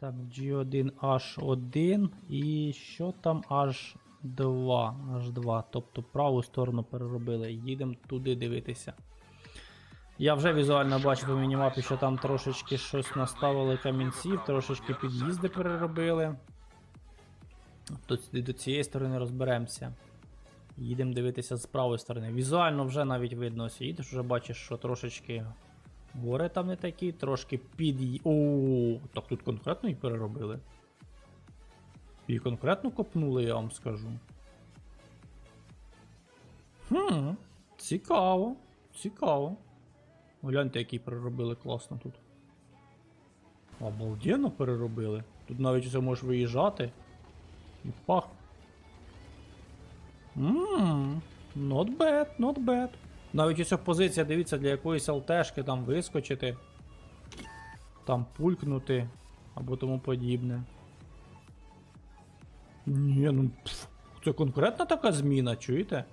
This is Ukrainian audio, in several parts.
Так, G1H1 і що там H2? H2. Тобто праву сторону переробили. Їдемо туди дивитися. Я вже візуально бачу по мінімапі, що там трошечки щось наставили камінців, трошечки під'їзди переробили. Тут до цієї сторони розберемося. Їдемо дивитися з правої сторони. Візуально вже навіть видно, їдеш, вже бачиш, що трошечки гори там не такі, трошки під. О, так тут конкретно і переробили. І конкретно копнули, я вам скажу. Хм, цікаво, цікаво. Гляньте, який переробили класно тут. Обалденно переробили. Тут навіть все можеш виїжджати. І пах. Ммм, not bad, not bad. Навіть ось позиція, дивіться, для якоїсь ЛТшки там вискочити. Там пулькнути або тому подібне. Ні, ну пф, це конкретна така зміна, чуєте?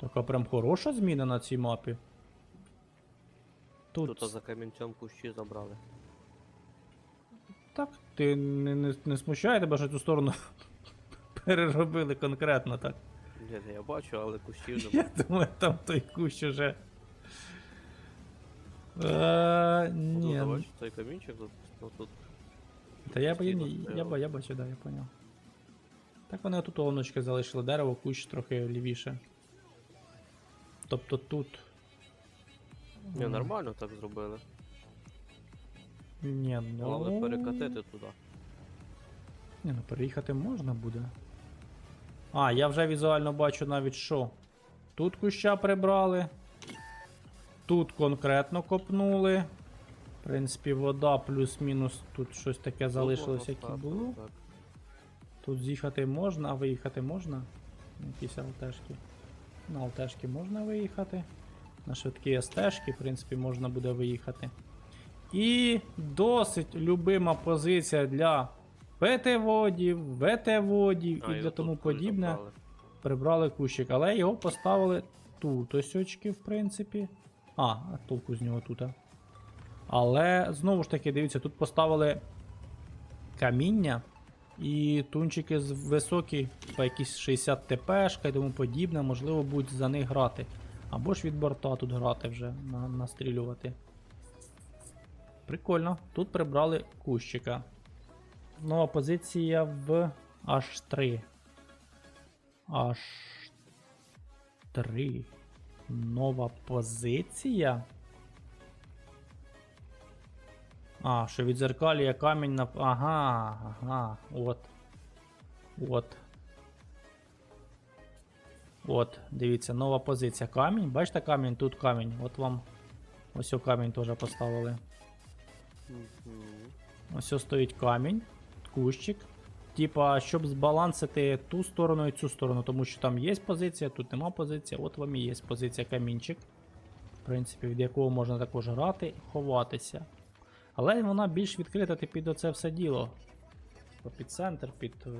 Така прям хороша зміна на цій мапі. Тут, Тут за камінцем кущі забрали. так, ти не, не, не смущає тебе, що цю сторону переробили конкретно так. Ні, ні, я бачу, але кущів Я немає. думаю, там той кущ уже. Е, ні, ну, бачиш, цей камінчик тут, ну тут. та я, я, я, ба- я бачу, да, я поняв. Так вони отут оночки залишили дерево, кущ трохи лівіше. Тобто тут. Ні, м, нормально так зробили. Ні, ну. Головне перекатити туди. Ні, ну переїхати можна буде. А, я вже візуально бачу навіть що. Тут куща прибрали. Тут конкретно копнули. В принципі, вода плюс-мінус тут щось таке залишилось, як і Так, було. Тут з'їхати можна, а виїхати можна. Якісь ЛТшки. На ЛТшки можна виїхати. На швидкі СТшки, в принципі, можна буде виїхати. І досить любима позиція для ПТ-водів, ВТ-водів А, і для тому подібне. забрали. Прибрали кущик, але його поставили тут ось очки, в принципі. А, толку з нього тут. Але знову ж таки, дивіться, тут поставили каміння. І тунчики високі, по якісь 60 ТПшка і тому подібне, можливо, будуть за них грати. Або ж від борта тут грати вже, на, настрілювати. Прикольно. Тут прибрали кущика. Нова позиція в H3. H3. Нова позиція. А, що відзеркалює камінь на. Ага, ага, от. От. От, дивіться, нова позиція. Камінь. Бачите камінь, тут камінь. От вам. Ось камінь теж поставили. Ось стоїть камінь, кущик. Типа, щоб збалансити ту сторону і цю сторону, тому що там є позиція, тут нема позиції, от вам і є позиція камінчик. В принципі, від якого можна також грати ховатися. Але вона більш відкрита ти під оце все діло. Під центр, під. е,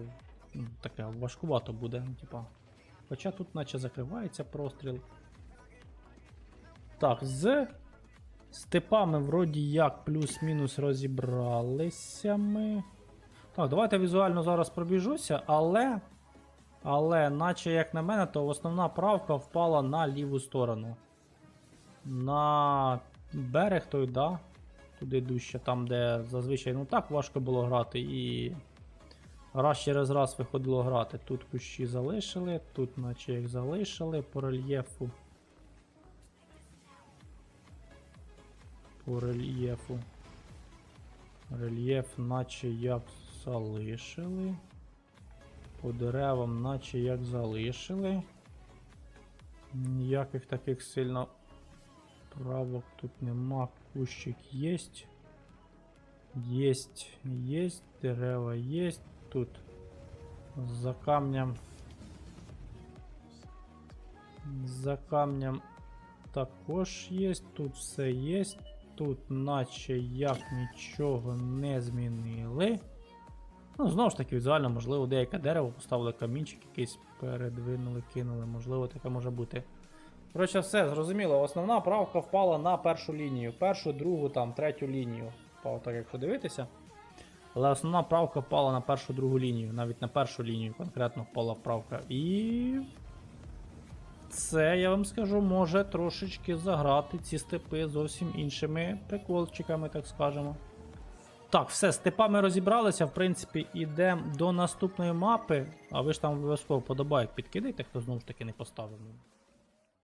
ну, таке важкувато буде. ну, Типа. Хоча тут наче закривається простріл. Так, з степами вроді як плюс-мінус розібралися ми. Так, давайте візуально зараз пробіжуся, але. Але, наче як на мене, то основна правка впала на ліву сторону. На берег той, да. Туди дужче, там, де зазвичай ну так важко було грати і. Раз через раз виходило грати. Тут кущі залишили, тут наче їх залишили по рельєфу. По рельєфу. Рельєф наче як залишили. По деревам наче як залишили. Ніяких таких сильно правок тут нема. Кущик єсть. Єсть, єсть, дерева єсть. Тут за камнем. За камнем також є. Тут все є. Тут наче як нічого не змінили. Ну, знову ж таки, візуально, можливо, деяке дерево поставили камінчик якийсь, передвинули, кинули, можливо, таке може бути. Коротше, все, зрозуміло. Основна правка впала на першу лінію. Першу, другу, там, третю лінію. Впало, так якщо дивитися. Але основна правка впала на першу другу лінію, навіть на першу лінію конкретно впала правка. І це, я вам скажу, може трошечки заграти ці степи зовсім іншими приколчиками, так скажемо. Так, все, з степами розібралися. В принципі, йдемо до наступної мапи. А ви ж там обов'язково подобайк підкидайте, хто знову ж таки не поставив.